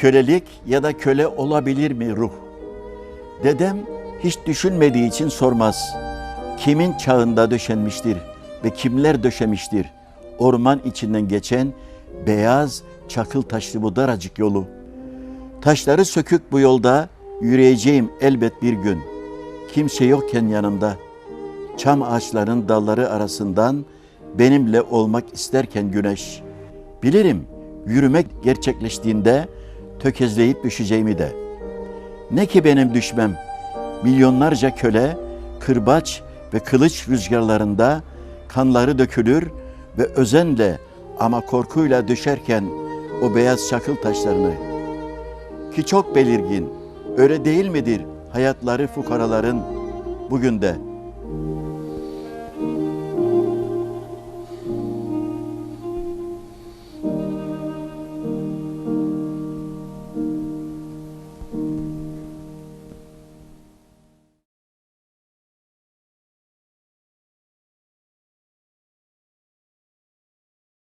Kölelik ya da köle olabilir mi ruh? Dedem hiç düşünmediği için sormaz. Kimin çağında döşenmiştir ve kimler döşemiştir? Orman içinden geçen beyaz çakıl taşlı bu daracık yolu. Taşları sökük bu yolda yürüyeceğim elbet bir gün. Kimse yokken yanımda. Çam ağaçların dalları arasından benimle olmak isterken güneş. Bilirim yürümek gerçekleştiğinde tökezleyip düşeceğimi de. Ne ki benim düşmem, milyonlarca köle, kırbaç ve kılıç rüzgarlarında kanları dökülür ve özenle ama korkuyla düşerken o beyaz çakıl taşlarını. Ki çok belirgin, öyle değil midir hayatları fukaraların bugün de?